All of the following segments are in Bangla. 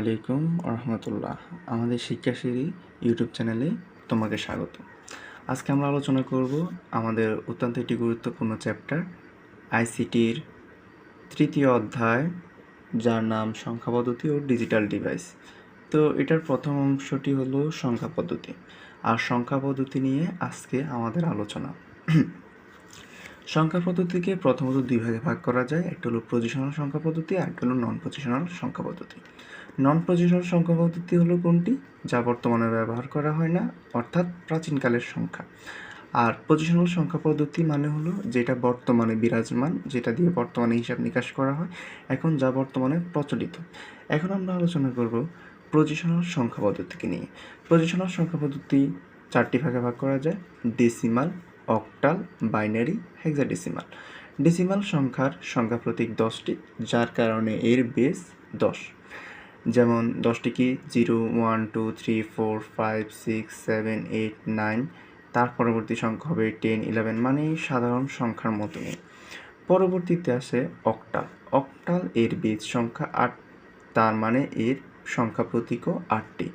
আলাইকুম রহমতুল্লাহ আমাদের শিক্ষাশ্রী ইউটিউব চ্যানেলে তোমাকে স্বাগত। আজকে আমরা আলোচনা করব আমাদের অত্যন্ত একটি গুরুত্বপূর্ণ চ্যাপ্টার, আইসিটির তৃতীয় অধ্যায়, যার নাম সংখ্যা পদ্ধতি ও ডিজিটাল ডিভাইস। তো এটার প্রথম অংশটি হলো সংখ্যা পদ্ধতি। আর সংখ্যা পদ্ধতি নিয়ে আজকে আমাদের আলোচনা। সংখ্যা পদ্ধতিকে প্রথমত দুই ভাগে ভাগ করা যায়। একটা হলো পজিশনাল সংখ্যা পদ্ধতি আর একটা হলো নন পজিশনাল সংখ্যা পদ্ধতি। নন পজিশনাল সংখ্যা পদ্ধতি হলো কোনটি? যা বর্তমানে ব্যবহার করা হয় না, অর্থাৎ প্রাচীনকালের সংখ্যা। আর পজিশনাল সংখ্যা পদ্ধতি মানে হলো যেটা বর্তমানে বিরাজমান, যেটা দিয়ে বর্তমানে হিসাব নিকাশ করা হয়, এখন যা বর্তমানে প্রচলিত। এখন আমরা আলোচনা করব পজিশনাল সংখ্যা পদ্ধতিকে নিয়ে। পজিশনাল সংখ্যা পদ্ধতি চারটি ভাগে ভাগ করা যায় decimal octal binary hexadecimal. Decimal সংখ্যার সংখ্যা প্রতীক দশটি, যার কারণে এর বেস দশ। যেমন দশটি কি zero, one, two, three, four, five, six, seven, eight, nine, তার পরবর্তী সংখ্যা হবে টেন, ইলেভেন মানে সাধারণ সংখ্যার মতনই। পরবর্তীতে আসে অক্টাল। অক্টাল এর বেজ সংখ্যা আট, তার মানে এর সংখ্যা প্রতীকও আটটি।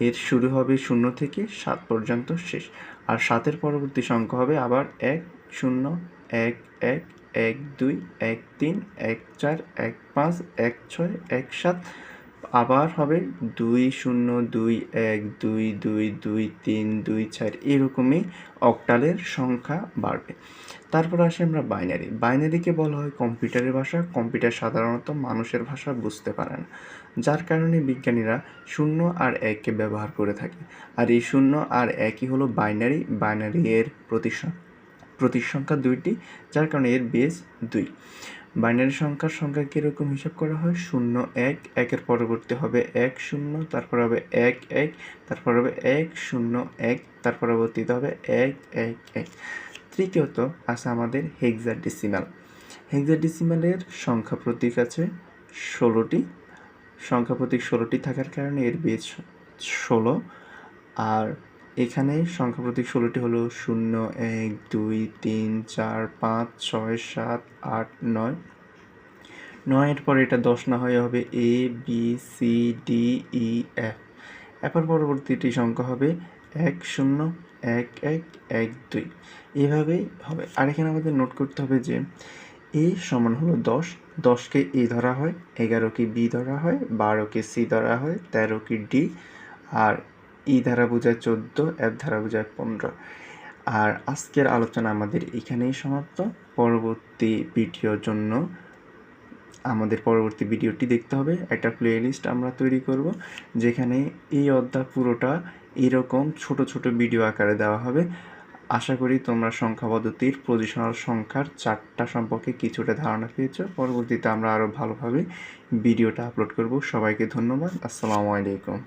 এর শুরু হবে শূন্য থেকে সাত পর্যন্ত শেষ। আর সাতের পরবর্তী সংখ্যা হবে আবার এক, শূন্য, এক এক এক, দুই, এক, তিন, এক, চার, এক, পাঁচ, এক, ছয়, এক, সাত আবার হবে দুই শূন্য দুই এক দুই দুই দুই তিন দুই চার এরকমই অক্টালের সংখ্যা বাড়বে। তারপর আসে আমরা বাইনারি। বাইনারিকে বলা হয় কম্পিউটারের ভাষা। কম্পিউটার সাধারণত মানুষের ভাষা বুঝতে পারে না, যার কারণে বিজ্ঞানীরা শূন্য আর এককে ব্যবহার করে থাকে। আর এই শূন্য আর একই হলো বাইনারি। বাইনারি এর প্রতিসং, প্রতিসংখ্যা দুইটি, যার কারণে এর বেস দুই। বাইনারি সংখ্যার সংখ্যা কীরকম হিসাব করা হয়? শূন্য, এক, একের পরবর্তী হবে এক, শূন্য, তারপর হবে এক এক, তারপর হবে এক, শূন্য, এক তার পরবর্তীতে হবে এক এক এক। তৃতীয়ত আছে আমাদের হেক্সা ডিসিমাল হেক্সা ডিসিমালের সংখ্যা প্রতীক আছে ষোলোটি। সংখ্যা প্রতীক ষোলোটি থাকার কারণে এর বেজ ষোলো। আর এখানে সংখ্যা প্রতীক ষোলোটি হলো শূন্য, এক, দুই, তিন, চার, পাঁচ, ছয়, সাত, আট, নয়। নয়ের পরে এটা দশ না হয়ে হবে A B C D E F এরপর পরবর্তীটি সংখ্যা হবে এক, শূন্য, এক এক এক, দুই। এভাবেই হবে। আর এখানে আমাদের নোট করতে হবে যে এ সমান হলো দশ। দশকে এ ধরা হয় এগারোকে বি ধরা হয় বারোকে সি ধরা হয় তেরোকে ডি আর ই ধারা বোঝায় চোদ্দ, এফ ধারা বোঝায় পনেরো। আর আজকের আলোচনা আমাদের এখানেই সমাপ্ত। পরবর্তী ভিডিওর জন্য আমাদের পরবর্তী ভিডিওটি দেখতে হবে। একটা প্লেলিস্ট আমরা তৈরি করব, যেখানে এই অধ্যায় পুরোটা এরকম ছোট ছোট ভিডিও আকারে দেওয়া হবে। আশা করি তোমরা সংখ্যা পদ্ধতির পজিশনাল সংখ্যার চারটা সম্পর্কে কিছুটা ধারণা পেয়েছ। পরবর্তীতে আমরা আরও ভালোভাবে ভিডিওটা আপলোড করব। সবাইকে ধন্যবাদ। আসসালামু আলাইকুম।